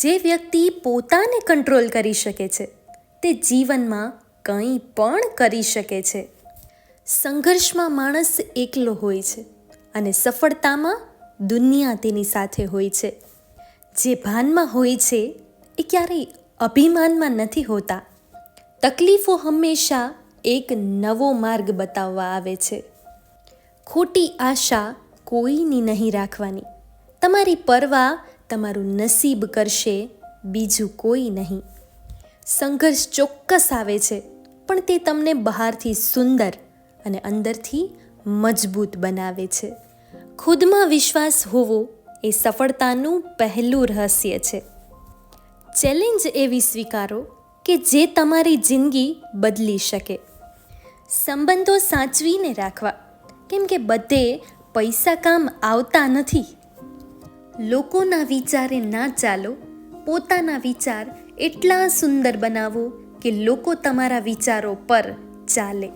જે વ્યક્તિ પોતાને કંટ્રોલ કરી શકે છે, તે જીવનમાં કંઈ પણ કરી શકે છે. સંઘર્ષમાં માણસ એકલો હોય છે અને સફળતામાં દુનિયા તેની સાથે હોય છે. જે ભાનમાં હોય છે, એ ક્યારેય અભિમાનમાં નથી હોતા. તકલીફો હંમેશા એક નવો માર્ગ બતાવવા આવે છે. ખોટી આશા કોઈની નહીં રાખવાની. તમારી પરવા તમારું નસીબ કરશે, બીજું કોઈ નહીં. સંઘર્ષ ચોક્કસ આવે છે, પણ તે તમને બહારથી સુંદર અને અંદરથી મજબૂત બનાવે છે. ખુદમાં વિશ્વાસ હોવો એ સફળતાનું પહેલું રહસ્ય છે. ચેલેન્જ એવી સ્વીકારો કે જે તમારી જિંદગી બદલી શકે. સંબંધો સાચવીને રાખવા, કેમ કે બધે પૈસા કામ આવતા નથી. લોકોના વિચારે ના ચાલો, પોતાના વિચાર એટલા સુંદર બનાવો કે લોકો તમારા વિચારો પર ચાલે.